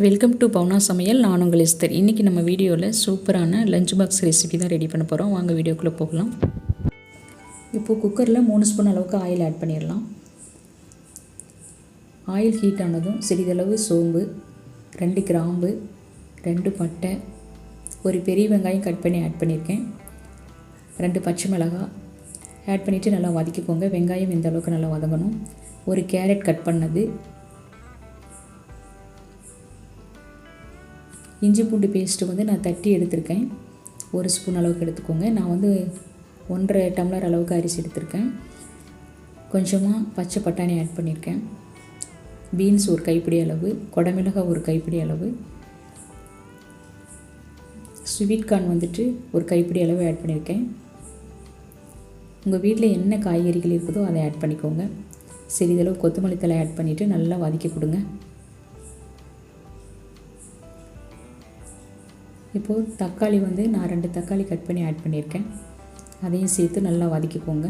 Welcome to பவுனா சமையல் நான் உங்கள் இஸ்தர் இன்றைக்கி நம்ம வீடியோவில் சூப்பரான லஞ்ச் பாக்ஸ் ரெசிபி தான் ரெடி பண்ண போகிறோம் வாங்க வீடியோக்குள்ளே போகலாம். இப்போது குக்கரில் மூணு ஸ்பூன் அளவுக்கு ஆயில் ஆட் பண்ணிடலாம். ஆயில் ஹீட் ஆனதும் சிறிதளவு சோம்பு ரெண்டு கிராம்பு ரெண்டு பட்டை ஒரு பெரிய வெங்காயம் கட் பண்ணி ஆட் பண்ணியிருக்கேன் ரெண்டு பச்சை மிளகாய் ஆட் பண்ணிவிட்டு நல்லா வதக்கிக்கோங்க. வெங்காயம் இந்த அளவுக்கு நல்லா வதங்கணும். ஒரு கேரட் கட் பண்ணது இஞ்சி பூண்டு பேஸ்ட்டு வந்து நான் தட்டி எடுத்திருக்கேன். ஒரு ஸ்பூன் அளவுக்கு எடுத்துக்கோங்க. நான் வந்து ஒன்றரை டம்ளர் அளவுக்கு அரிசி எடுத்திருக்கேன். கொஞ்சமாக பச்சை பட்டாணி ஆட் பண்ணியிருக்கேன் பீன்ஸ் ஒரு கைப்பிடி அளவு குடமிளகாய் ஒரு கைப்பிடி அளவு. ஸ்வீட் கார்ன் வந்துட்டு ஒரு கைப்பிடி அளவு ஆட் பண்ணியிருக்கேன் உங்கள் வீட்டில் என்ன காய்கறிகள் இருக்குதோ அதை ஆட் பண்ணிக்கோங்க. சிறிதளவு கொத்தமல்லி தலை ஆட் பண்ணிவிட்டு நல்லா வதக்கி கொடுங்க. இப்போது தக்காளி வந்து நான் ரெண்டு தக்காளி கட் பண்ணி ஆட் பண்ணியிருக்கேன். அதையும் சேர்த்து நல்லா வதக்கிக்கோங்க.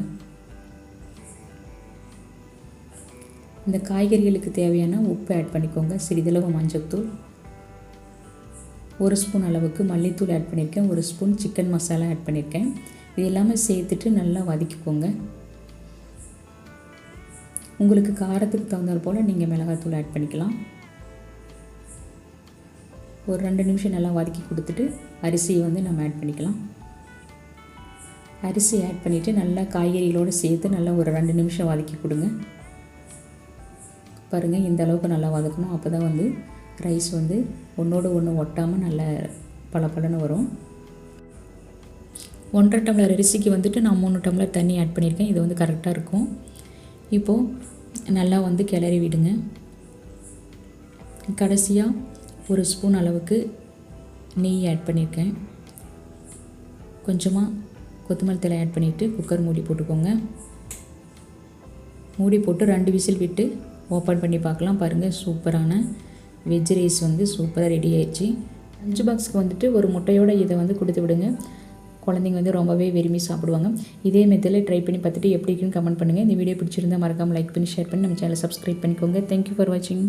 இந்த காய்கறிகளுக்கு தேவையான உப்பு ஆட் பண்ணிக்கோங்க. சிறிதளவு மஞ்சள்தூள் ஒரு ஸ்பூன் அளவுக்கு மல்லித்தூள் ஆட் பண்ணியிருக்கேன். ஒரு ஸ்பூன் சிக்கன் மசாலா ஆட் பண்ணியிருக்கேன். இது எல்லாமே சேர்த்துட்டு நல்லா வதக்கிக்கோங்க. உங்களுக்கு காரத்துக்கு தகுந்தால் போல் நீங்கள் மிளகாத்தூள் ஆட் பண்ணிக்கலாம். ஒரு ரெண்டு நிமிஷம் நல்லா வதக்கி கொடுத்துட்டு அரிசியை வந்து நம்ம ஆட் பண்ணிக்கலாம். அரிசி ஆட் பண்ணிவிட்டு நல்லா காய்கறிகளோடு சேர்த்து நல்லா ஒரு ரெண்டு நிமிஷம் வதக்கி கொடுங்க. பாருங்கள் இந்த அளவுக்கு நல்லா வதக்கணும். அப்போ தான் வந்து ரைஸ் வந்து ஒன்றோடு ஒன்று ஒட்டாமல் நல்ல பளபளன்னு வரும். ஒன்றரை டம்ளர் அரிசிக்கு வந்துட்டு நான் மூணு டம்ளர் தண்ணி ஆட் பண்ணியிருக்கேன். இது வந்து கரெக்டாக இருக்கும். இப்போது நல்லா வந்து கிளறி விடுங்க. கடைசியாக ஒரு ஸ்பூன் அளவுக்கு நெய் ஆட் பண்ணியிருக்கேன். கொஞ்சமாக கொத்தமல்லி தலை ஆட் பண்ணிவிட்டு குக்கர் மூடி போட்டுக்கோங்க. மூடி போட்டு ரெண்டு விசில் விட்டு ஓப்பன் பண்ணி பார்க்கலாம். பாருங்கள் சூப்பரான வெஜ் ரைஸ் வந்து சூப்பராக ரெடி ஆயிடுச்சு. லஞ்ச் பாக்ஸ்க்கு வந்துட்டு ஒரு முட்டையோட இதை வந்து கொடுத்து விடுங்க. குழந்தைங்க வந்து ரொம்பவே விரும்பி சாப்பிடுவாங்க. இதே மெத்தடில் ட்ரை பண்ணி பார்த்துட்டு எப்படி இருக்குன்னு கமெண்ட் பண்ணுங்கள் இந்த வீடியோ பிடிச்சிருந்தா மறக்காமல் லைக் பண்ணி ஷேர் பண்ணி நம்ம சேனலை சப்ஸ்கிரைப் பண்ணிக்கோங்க. தேங்க்யூ ஃபார் வாட்சிங்